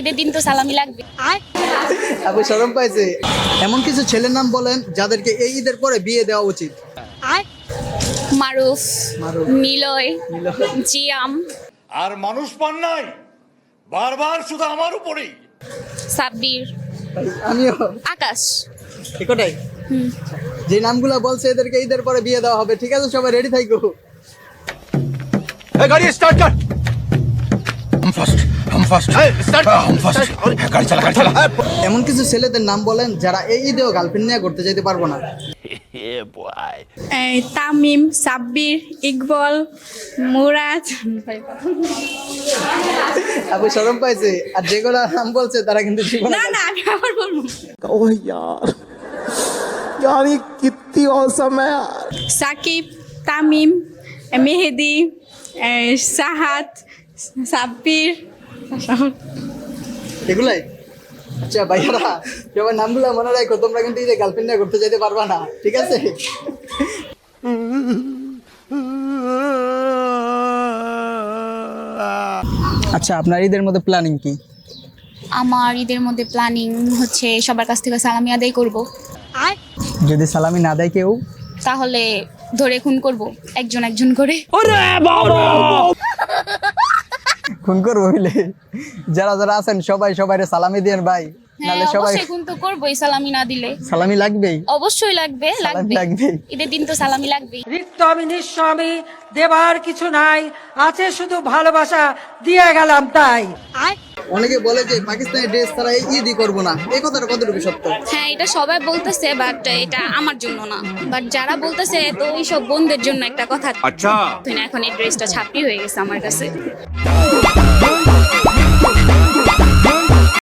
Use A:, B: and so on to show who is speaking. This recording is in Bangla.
A: ঈদের দিন তো সালামি লাগবে।
B: আপু শরম পাইছে? এমন কিছু ছেলের নাম বলেন যাদেরকে এই ঈদের পরে বিয়ে দেওয়া উচিত।
A: মারুফ
B: মারুফ।
A: নিলয়। জিয়াম।
C: আর মানুষ পান নাই বারবার শুধু আমার উপরেই।
A: সাব্বির।
B: আমিও।
A: আকাশ।
B: একটাই। যে নামগুলো বলছে এদেরকে ঈদের পরে বিয়ে দেওয়া হবে ঠিক আছে সবাই রেডি থাকো
C: গাড়ি স্টার্ট কর। हम फर्स्ट हम फर्स्ट स्टार्ट हम फर्स्ट गाड़ी चला गाड़ी चला
B: এমন কিছু ছেলেদের নাম বলেন যারা এই ঈদেও গার্লফ্রেন্ড নিয়ে ঘুরতে যেতে পারবো না
D: এই তামিম সাব্বির ইকবল মুরাদ
B: আপু শরম পাইছে আর যেগুলো নাম বলছে তারা কিন্তু জীবনে
D: না না আমি আবার বলবো
E: ओह यार यार ये कितनी औसम है यार
D: সাকিব তামিম মেহেদি এই, সাহাত সাব্বির
B: এগুলাই? আচ্ছা ভাইয়ারা সবার নামগুলো মনে রাখো তোমরা কিন্তু ঈদে গার্লফ্রেন্ড নিয়ে ঘুরতে যেতে পারবা না ঠিক আছে? আচ্ছা আপনার ঈদের মধ্যে প্ল্যানিং কি?
A: আমার ঈদের মধ্যে প্ল্যানিং হচ্ছে সবার কাছ থেকে সালামি আদায় করব।
B: যদি সালামি না দেয় কেউ?
A: তাহলে ধরে খুন করব একজন একজন করে।
B: খুন করব বুঝলে যারা যারা আছেন সবাই সবাই সালামি দেন ভাই। নালে সবাই
A: খুন তো করবোই সালামি না দিলে।
B: সালামি লাগবেই।
A: অবশ্যই লাগবে লাগবে।
B: লাগবেই।
A: ঈদের দিন তো সালামি লাগবেই।
F: রিক্ত আমি নিঃস্ব আমি দেবার কিছু নাই। আছে শুধু ভালোবাসা দিয়ে গেলাম তাই।
B: অনেকে বলে যে পাকিস্তানি ড্রেস তারা এই ঈদই করব না। এই কথাটা কতটুকু সত্য?
A: হ্যাঁ এটা সবাই বলতেছে বাট এটা আমার জন্য না। বাট যারা বলতেছে তো ওই সব বোনদের জন্য একটা কথা। আচ্ছা। এখন এই ড্রেসটা ছাপি হয়ে গেছে আমার কাছে।